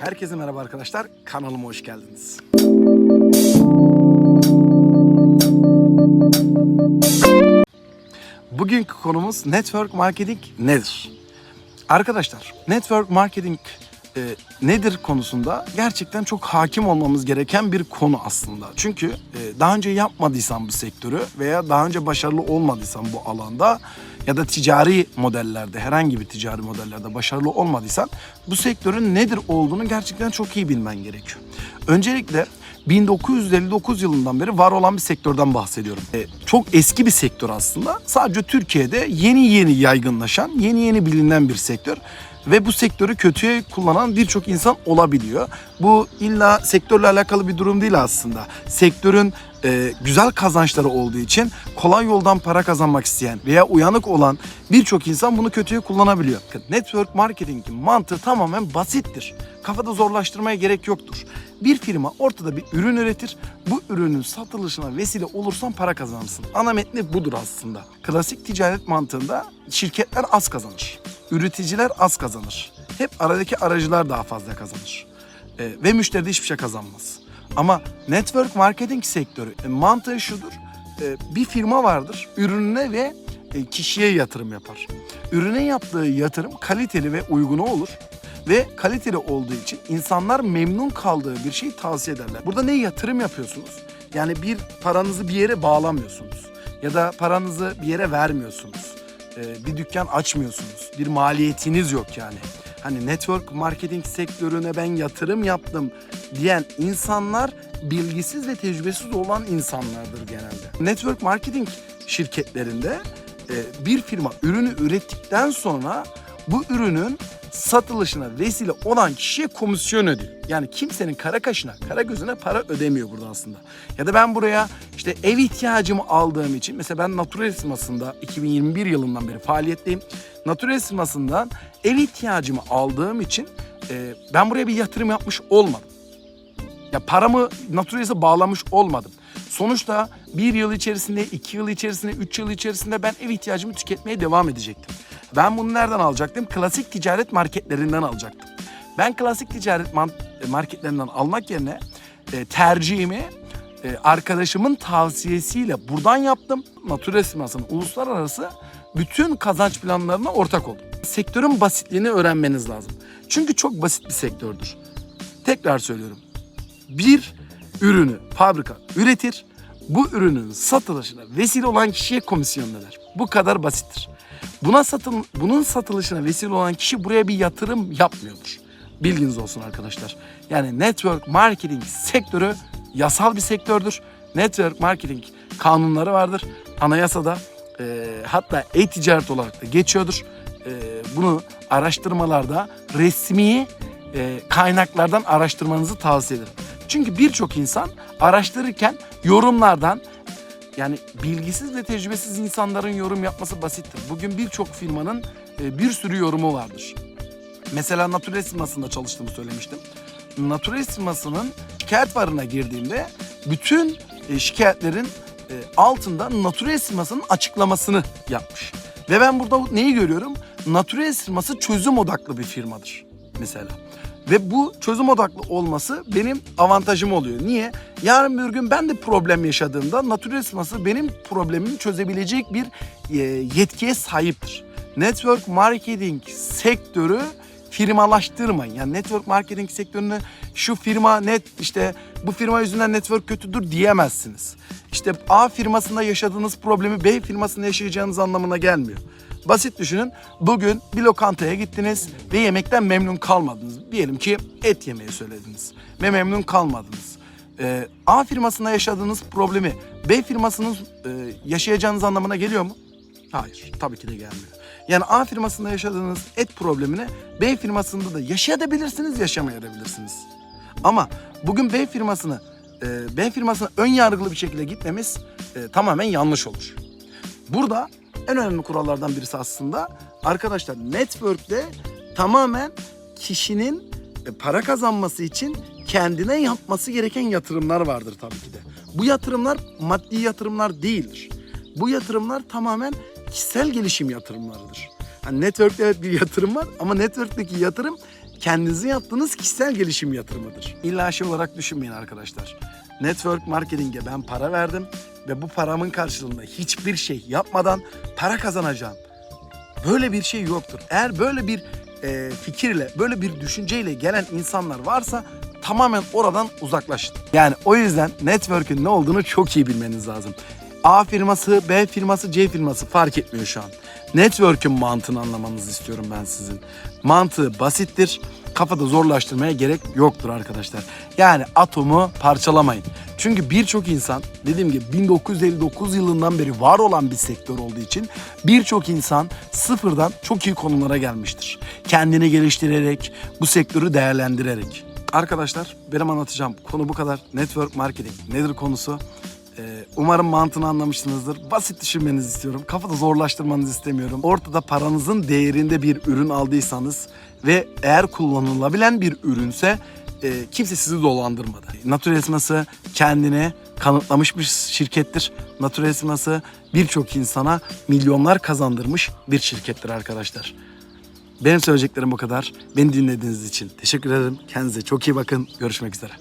Herkese merhaba arkadaşlar. Kanalıma hoş geldiniz. Bugünkü konumuz network marketing nedir? Arkadaşlar, network marketing e, nedir konusunda gerçekten çok hakim olmamız gereken bir konu aslında. Çünkü e, daha önce yapmadıysan bu sektörü veya daha önce başarılı olmadıysan bu alanda ya da ticari modellerde herhangi bir ticari modellerde başarılı olmadıysan bu sektörün nedir olduğunu gerçekten çok iyi bilmen gerekiyor. Öncelikle 1959 yılından beri var olan bir sektörden bahsediyorum. E, çok eski bir sektör aslında. Sadece Türkiye'de yeni yeni yaygınlaşan, yeni yeni bilinen bir sektör. Ve bu sektörü kötüye kullanan birçok insan olabiliyor. Bu illa sektörle alakalı bir durum değil aslında. Sektörün e, güzel kazançları olduğu için kolay yoldan para kazanmak isteyen veya uyanık olan birçok insan bunu kötüye kullanabiliyor. Network marketingin mantığı tamamen basittir. Kafada zorlaştırmaya gerek yoktur. Bir firma ortada bir ürün üretir. Bu ürünün satılışına vesile olursan para kazanırsın. Ana metni budur aslında. Klasik ticaret mantığında şirketler az kazanır. Üreticiler az kazanır. Hep aradaki aracılar daha fazla kazanır. Ee, ve müşteri de hiçbir şey kazanmaz. Ama network marketing sektörü e, mantığı şudur. E, bir firma vardır. Ürününe ve e, kişiye yatırım yapar. Ürüne yaptığı yatırım kaliteli ve uygunu olur ve kaliteli olduğu için insanlar memnun kaldığı bir şeyi tavsiye ederler. Burada ne yatırım yapıyorsunuz? Yani bir paranızı bir yere bağlamıyorsunuz ya da paranızı bir yere vermiyorsunuz. Ee, bir dükkan açmıyorsunuz. Bir maliyetiniz yok yani. Hani network marketing sektörüne ben yatırım yaptım diyen insanlar bilgisiz ve tecrübesiz olan insanlardır genelde. Network marketing şirketlerinde e, bir firma ürünü ürettikten sonra bu ürünün satılışına vesile olan kişiye komisyon ödüyor. Yani kimsenin kara kaşına, kara gözüne para ödemiyor burada aslında. Ya da ben buraya işte ev ihtiyacımı aldığım için mesela ben Natural firmasında 2021 yılından beri faaliyetteyim. Natural firmasından ev ihtiyacımı aldığım için e, ben buraya bir yatırım yapmış olmadım. Ya paramı Naturalist'e bağlamış olmadım. Sonuçta bir yıl içerisinde, iki yıl içerisinde, üç yıl içerisinde ben ev ihtiyacımı tüketmeye devam edecektim. Ben bunu nereden alacaktım? Klasik ticaret marketlerinden alacaktım. Ben klasik ticaret man- marketlerinden almak yerine e, tercihimi e, arkadaşımın tavsiyesiyle buradan yaptım. Natura firmasının uluslararası bütün kazanç planlarına ortak oldum. Sektörün basitliğini öğrenmeniz lazım. Çünkü çok basit bir sektördür. Tekrar söylüyorum bir ürünü fabrika üretir. Bu ürünün satılışına vesile olan kişiye komisyon öder. Bu kadar basittir. Buna satıl bunun satılışına vesile olan kişi buraya bir yatırım yapmıyordur. Bilginiz olsun arkadaşlar. Yani network marketing sektörü yasal bir sektördür. Network marketing kanunları vardır. Anayasada e, hatta e-ticaret olarak da geçiyordur. E, bunu araştırmalarda resmi e, kaynaklardan araştırmanızı tavsiye ederim. Çünkü birçok insan araştırırken yorumlardan yani bilgisiz ve tecrübesiz insanların yorum yapması basittir. Bugün birçok firmanın e, bir sürü yorumu vardır. Mesela Naturalist firmasında çalıştığımı söylemiştim. Naturalist firmasının şikayet varına girdiğimde bütün e, şikayetlerin e, altında Naturalist firmasının açıklamasını yapmış. Ve ben burada neyi görüyorum? Naturalist firması çözüm odaklı bir firmadır mesela. Ve bu çözüm odaklı olması benim avantajım oluyor. Niye? Yarın bir gün ben de problem yaşadığımda Naturalist firması benim problemimi çözebilecek bir e, yetkiye sahiptir. Network marketing sektörü firmalaştırmayın. Yani network marketing sektörünü şu firma net işte bu firma yüzünden network kötüdür diyemezsiniz. İşte A firmasında yaşadığınız problemi B firmasında yaşayacağınız anlamına gelmiyor. Basit düşünün. Bugün bir lokantaya gittiniz ve yemekten memnun kalmadınız. Diyelim ki et yemeği söylediniz ve memnun kalmadınız. Ee, A firmasında yaşadığınız problemi B firmasının e, yaşayacağınız anlamına geliyor mu? Hayır, tabii ki de gelmiyor. Yani A firmasında yaşadığınız et problemini B firmasında da yaşayabilirsiniz, yaşamayabilirsiniz. Ama bugün B firmasını e, B firmasına ön yargılı bir şekilde gitmemiz e, tamamen yanlış olur. Burada en önemli kurallardan birisi aslında arkadaşlar network'te tamamen kişinin e, para kazanması için kendine yapması gereken yatırımlar vardır tabii ki de. Bu yatırımlar maddi yatırımlar değildir. Bu yatırımlar tamamen kişisel gelişim yatırımlarıdır. Hani network'te evet bir yatırım var ama network'teki yatırım kendinize yaptığınız kişisel gelişim yatırımıdır. İlla şey olarak düşünmeyin arkadaşlar. Network marketing'e ben para verdim ve bu paramın karşılığında hiçbir şey yapmadan para kazanacağım. Böyle bir şey yoktur. Eğer böyle bir e, fikirle, böyle bir düşünceyle gelen insanlar varsa tamamen oradan uzaklaşın. Yani o yüzden network'ün ne olduğunu çok iyi bilmeniz lazım. A firması, B firması, C firması fark etmiyor şu an. Network'ün mantığını anlamanızı istiyorum ben sizin. Mantığı basittir. Kafada zorlaştırmaya gerek yoktur arkadaşlar. Yani atomu parçalamayın. Çünkü birçok insan dediğim gibi 1959 yılından beri var olan bir sektör olduğu için birçok insan sıfırdan çok iyi konumlara gelmiştir. Kendini geliştirerek, bu sektörü değerlendirerek. Arkadaşlar benim anlatacağım konu bu kadar. Network marketing nedir konusu? Ee, umarım mantığını anlamışsınızdır. Basit düşünmenizi istiyorum. Kafada zorlaştırmanızı istemiyorum. Ortada paranızın değerinde bir ürün aldıysanız ve eğer kullanılabilen bir ürünse e, kimse sizi dolandırmadı. Naturalisması kendini kanıtlamış bir şirkettir. Naturalisması birçok insana milyonlar kazandırmış bir şirkettir arkadaşlar. Benim söyleyeceklerim bu kadar. Beni dinlediğiniz için teşekkür ederim. Kendinize çok iyi bakın. Görüşmek üzere.